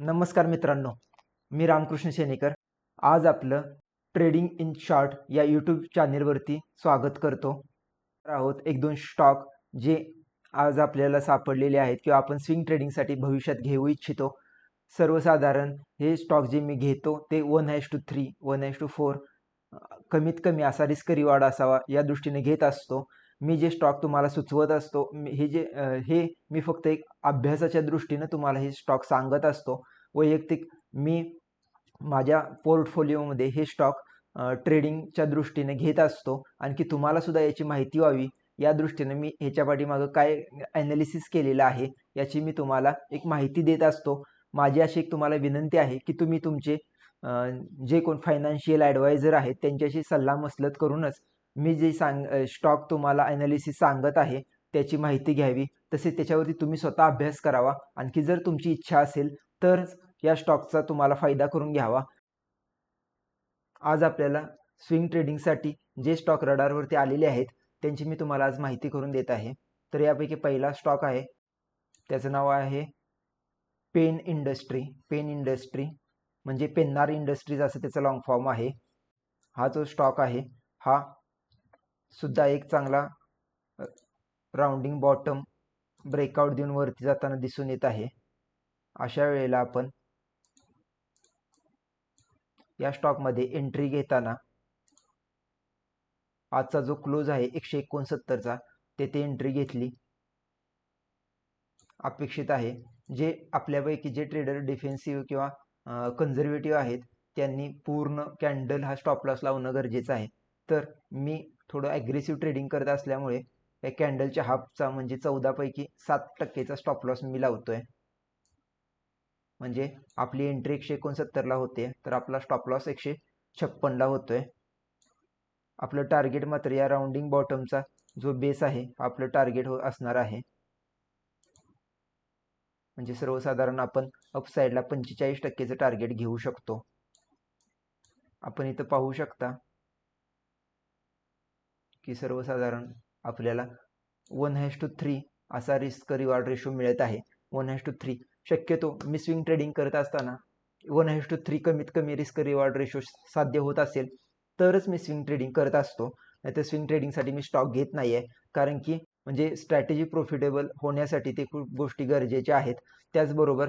नमस्कार मित्रांनो मी रामकृष्ण शेनेकर. आज आपलं ट्रेडिंग इन शॉर्ट या यूट्यूब चॅनेलवरती स्वागत करतो. आहोत एक दोन स्टॉक जे आज आपल्याला सापडलेले आहेत किंवा आपण स्विंग ट्रेडिंगसाठी भविष्यात घेऊ इच्छितो. सर्वसाधारण हे स्टॉक जे मी घेतो ते one hash to three one hash to four कमीत कमी असा रिस्क रिवॉर्ड असावा या दृष्टीने घेत असतो. मी जे स्टॉक तुम्हाला सुचवत असतो हे जे हे मी फक्त एक अभ्यासाच्या दृष्टीनं तुम्हाला हे स्टॉक सांगत असतो. वैयक्तिक मी माझ्या पोर्टफोलिओमध्ये हे स्टॉक ट्रेडिंगच्या दृष्टीने घेत असतो. आणखी तुम्हाला सुद्धा याची माहिती व्हावी. या दृष्टीने मी ह्याच्या पाठीमागं काय ॲनालिसिस केलेलं आहे याची मी तुम्हाला एक माहिती देत असतो. माझी अशी एक तुम्हाला विनंती आहे की तुम्ही तुमचे जे कोण फायनान्शियल ॲडवायझर आहेत त्यांच्याशी सल्लामसलत करूनच मी जे सांग स्टॉक तुम्हाला ॲनालिसिस सांगत आहे त्याची माहिती घ्यावी. तसेच त्याच्यावरती तुम्ही स्वतः अभ्यास करावा. आणखी जर तुमची इच्छा असेल तर या स्टॉकचा तुम्हाला फायदा करून घ्यावा. आज आपल्याला स्विंग ट्रेडिंगसाठी जे स्टॉक रडारवरती आलेले आहेत त्यांची मी तुम्हाला आज माहिती करून देत आहे. तर यापैकी पहिला स्टॉक आहे. त्याचं नाव आहे पेन इंडस्ट्री. पेन इंडस्ट्री म्हणजे पेन्नार इंडस्ट्रीज असं त्याचा लॉंग फॉर्म आहे. हा जो स्टॉक आहे हा सुद्धा एक चांगला राउंडिंग बॉटम ब्रेकआउट देऊन वरती जाताना दिसून येत आहे. अशा वेळेला आपण या स्टॉकमध्ये एंट्री घेताना आजचा जो क्लोज आहे एकशे एकोणसत्तरचा तेथे एंट्री घेतली. अपेक्षित आहे. जे आपल्यापैकी जे ट्रेडर डिफेन्सिव्ह किंवा कन्झर्वेटिव्ह आहेत त्यांनी पूर्ण कॅन्डल हा स्टॉप लॉस लावणं गरजेचं आहे. तर मी थोडं ॲग्रेसिव्ह ट्रेडिंग करत असल्यामुळे या कॅन्डलच्या हाफचा म्हणजे चौदापैकी सात टक्केचा स्टॉप लॉस मी आहे म्हणजे आपली एंट्री एकशे एकोणसत्तरला होते तर आपला स्टॉप लॉस एकशे छप्पनला होतो आहे आपलं टार्गेट मात्र या राऊंडिंग बॉटमचा जो बेस आहे आपलं टार्गेट हो असणार आहे. म्हणजे सर्वसाधारण आपण अपसाईडला पंचेचाळीस टक्केचं टार्गेट घेऊ शकतो. आपण इथं पाहू शकता की सर्वसाधारण आपल्याला वन हॅश टू थ्री असा रिस्क रिवॉर्ड रेशो मिळत आहे. वन हॅश टू थ्री शक्यतो मी स्विंग ट्रेडिंग करत असताना वन हॅश टू थ्री कमीत कमी रिस्क रिवॉर्ड रेशो साध्य होत असेल तरच मी स्विंग ट्रेडिंग करत असतो. नाहीतर स्विंग ट्रेडिंगसाठी मी स्टॉक घेत नाही आहे कारण की म्हणजे स्ट्रॅटेजी प्रॉफिटेबल होण्यासाठी ते खूप गोष्टी गरजेच्या आहेत. त्याचबरोबर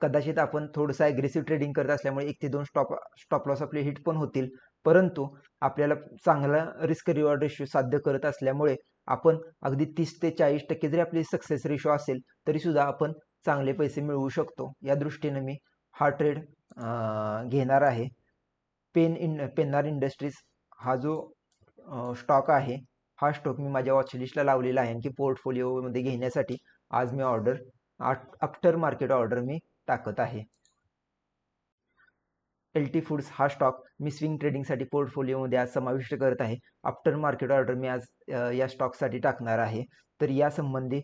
कदाचित आपण थोडंसं ॲग्रेसिव्ह ट्रेडिंग करत असल्यामुळे एक ते दोन स्टॉप स्टॉप लॉस आपले हिट पण होतील. परंतु आपल्याला चांगला रिस्क रिवॉर्ड रेशो साध्य करत असल्यामुळे आपण अगदी तीस ते चाळीस टक्के जरी आपली सक्सेस रेशो असेल तरी सुद्धा आपण चांगले पैसे मिळवू शकतो. या दृष्टीने मी हा ट्रेड घेणार आहे. पेन इन पेन्नार इंडस्ट्रीज हा जो स्टॉक आहे हा स्टॉक मी माझ्या वॉचलिस्टला लावलेला आहे. आणखी पोर्टफोलिओमध्ये घेण्यासाठी आज मी ऑर्डर आफ्टर मार्केट ऑर्डर मी टाकत आहे. एल टी फूड्स हा स्टॉक मी स्विंग ट्रेडिंगसाठी पोर्टफोलिओमध्ये आज समाविष्ट करत आहे. आफ्टर मार्केट ऑर्डर मी आज या स्टॉकसाठी टाकणार आहे. तर यासंबंधी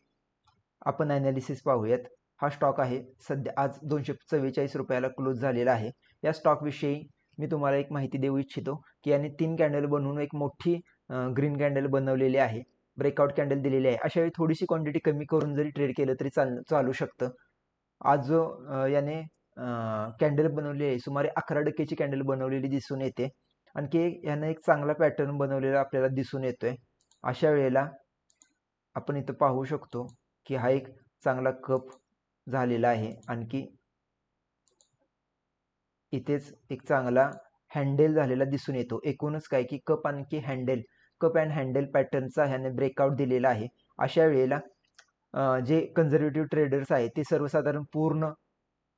आपण ॲनालिसिस पाहूयात. हा स्टॉक आहे. सध्या आज दोनशे चव्वेचाळीस रुपयाला क्लोज झालेला आहे. या स्टॉकविषयी मी तुम्हाला एक माहिती देऊ इच्छितो की याने तीन कॅन्डल बनवून एक मोठी ग्रीन कॅन्डल बनवलेली आहे. ब्रेकआउट कॅन्डल दिलेली आहे. अशा वेळी थोडीशी क्वांटिटी कमी करून जरी ट्रेड केलं तरी चाल चालू शकतं. आज जो याने कॅन्डल बनवली आहे. सुमारे अकरा टक्केची कॅन्डल बनवलेली दिसून येते. आणखी यानं एक चांगला पॅटर्न बनवलेला आपल्याला दिसून येतोय. अशा वेळेला आपण इथं पाहू शकतो की हा एक चांगला कप झालेला आहे. आणखी इथेच एक चांगला हँडेल झालेला दिसून येतो. एकूणच काय की कप आणखी हँडेल कप अँड हँडेल पॅटर्नचा ह्याने ब्रेकआउट दिलेला आहे. अशा वेळेला जे कन्झर्वेटिव्ह ट्रेडर्स आहेत ते सर्वसाधारण पूर्ण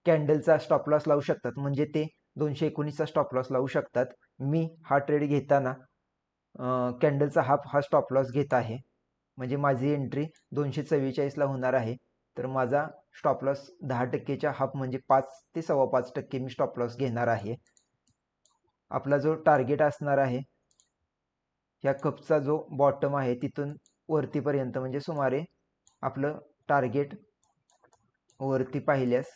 कॅन्डलचा स्टॉप लॉस लावू शकतात. म्हणजे ते दोनशे एकोणीसचा स्टॉप लॉस लावू शकतात. मी हा ट्रेड घेताना कॅन्डलचा हाफ हा स्टॉप लॉस घेत आहे. म्हणजे माझी एंट्री दोनशे चव्वेचाळीसला होणार आहे. तर माझा स्टॉप लॉस दहा टक्केच्या हाफ म्हणजे पाच ते सव्वा पाच टक्के मी स्टॉप लॉस घेणार आहे. आपला जो टार्गेट असणार आहे ह्या कपचा जो बॉटम आहे तिथून वरतीपर्यंत म्हणजे सुमारे आपलं टार्गेट वरती पाहिल्यास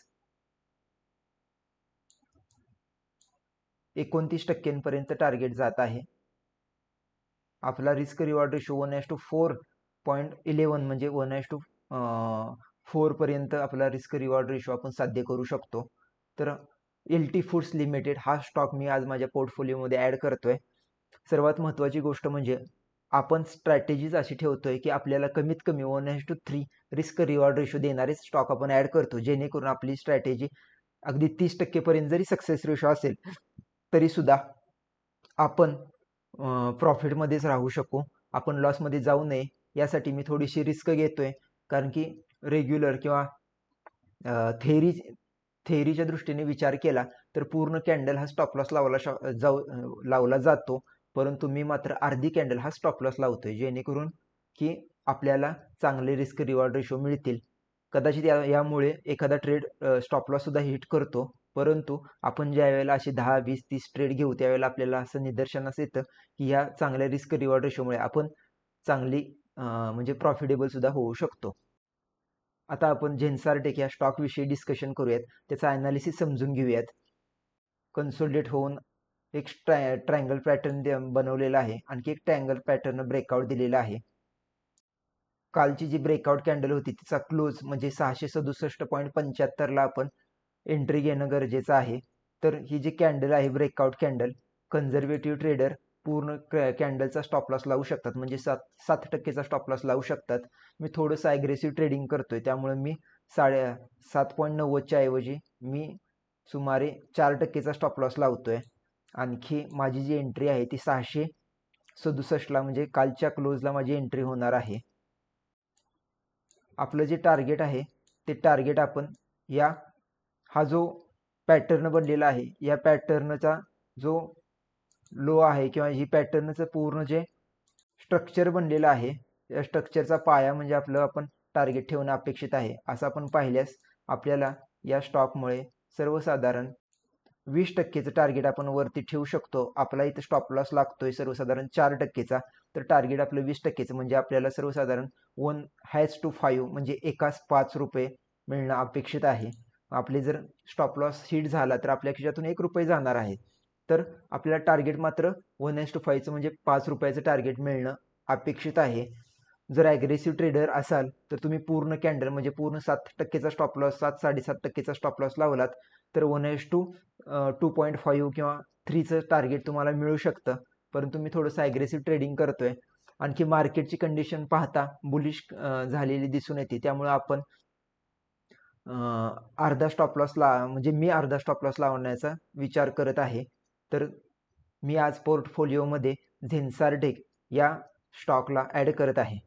एकोणतीस टक्क्यांपर्यंत टार्गेट जात आहे. आपला risk reward ratio one is to four point eleven म्हणजे वन एस टू फोरपर्यंत आपला रिस्क रिवॉर्ड रेशो आपण साध्य करू शकतो. तर एल टी फूड्स लिमिटेड हा स्टॉक मी आज माझ्या पोर्टफोलिओमध्ये ॲड करतोय. सर्वात महत्त्वाची गोष्ट म्हणजे आपण स्ट्रॅटेजीज अशी ठेवतोय की आपल्याला कमीत कमी one is to three risk reward ratio देणारे स्टॉक आपण ॲड करतो. जेणेकरून आपली स्ट्रॅटेजी अगदी तीस टक्केपर्यंत जरी सक्सेस रेशो असेल तरीसुद्धा आपण प्रॉफिटमध्येच राहू शकू. आपण लॉसमध्ये जाऊ नये. यासाठी मी थोडीशी रिस्क घेतो आहे कारण की रेग्युलर किंवा थेरी थेरीच्या दृष्टीने विचार केला तर पूर्ण कॅन्डल हा स्टॉप लॉस लावला जाऊ लावला जातो. परंतु मी मात्र अर्धी कॅन्डल हा स्टॉप लॉस लावतोय. जेणेकरून की आपल्याला चांगले रिस्क रिवॉर्ड रेशो मिळतील. कदाचित या यामुळे एखादा ट्रेड स्टॉप लॉससुद्धा हिट करतो. परंतु आपण ज्या वेळेला असे दहा वीस तीस ट्रेड घेऊ त्यावेळेला आपल्याला असं निदर्शनास येतं की ह्या चांगल्या रिस्क रिवॉर्ड रेशोमुळे आपण चांगली म्हणजे प्रॉफिटेबल सुद्धा होऊ शकतो. आता आपण झेन्सारटेक या स्टॉकविषयी डिस्कशन करूयात. त्याचा अनालिसिस समजून घेऊयात. कन्सोलिडेट होऊन एक ट्राय ट्रायंगल पॅटर्न बनवलेला आहे. आणखी एक ट्रायंगल पॅटर्न ब्रेकआउट दिलेला आहे. कालची जी ब्रेकआउट कॅन्डल होती तिचा क्लोज म्हणजे सहाशे सदुसष्ट पॉईंट पंच्याहत्तरला आपण एंट्री घेणं गरजेचं आहे. तर ही जी कॅन्डल आहे ब्रेकआउट कॅन्डल कन्झर्वेटिव्ह ट्रेडर पूर्ण कॅन्डलचा स्टॉप लॉस लावू शकतात. म्हणजे सात सात टक्केचा स्टॉप लॉस लावू शकतात. मी थोडंसं ॲग्रेसिव्ह ट्रेडिंग करतो आहे त्यामुळे मी साडे सात पॉईंट नव्वदच्या ऐवजी मी सुमारे चार टक्केचा स्टॉप लॉस आहे आणखी माझी जी एंट्री आहे ती सहाशे सदुसष्टला म्हणजे कालच्या क्लोजला माझी एंट्री होणार आहे. आपलं जे टार्गेट आहे ते टार्गेट आपण या हा जो पॅटर्न बनलेला आहे या पॅटर्नचा जो लो आहे किंवा ही पॅटर्नचं पूर्ण जे स्ट्रक्चर बनलेलं आहे या स्ट्रक्चरचा पाया म्हणजे आपलं आपण टार्गेट ठेवणं अपेक्षित आहे असं आपण पाहिल्यास आपल्याला या स्टॉकमुळे सर्वसाधारण वीस टक्केचं टार्गेट आपण वरती ठेवू शकतो. आपला इथं स्टॉप लॉस लागतोय सर्वसाधारण चार टक्केचा. तर टार्गेट आपलं वीस टक्केचं म्हणजे आपल्याला सर्वसाधारण वन हॅज टू फाईव्ह म्हणजे एकाच पाच रुपये मिळणं अपेक्षित आहे. आपले जर स्टॉप लॉस हिट झाला तर आपल्या खिशातून एक रुपये जाणार आहे. तर आपल्याला टार्गेट मात्र वन एस टू फाईव्हचं म्हणजे पाच रुपयाचं टार्गेट मिळणं अपेक्षित आहे. जर ॲग्रेसिव्ह ट्रेडर असाल तर तुम्ही पूर्ण कॅन्डल म्हणजे पूर्ण सात टक्केचा स्टॉप लॉस सात साडेसात टक्केचा स्टॉप लॉस लावलात तर one is to two point five किंवा थ्रीचं टार्गेट तुम्हाला मिळू शकतं. परंतु मी थोडंसं ॲग्रेसिव्ह ट्रेडिंग करतोय. आणखी मार्केटची कंडिशन पाहता बुलिश झालेली दिसून येते. त्यामुळे आपण अर्धा स्टॉप लॉस ला म्हणजे मी अर्धा स्टॉप लॉस लावण्याचा विचार करत आहे. तर मी आज पोर्टफोलिओमध्ये झेन्सारटेक या स्टॉकला ॲड करत आहे.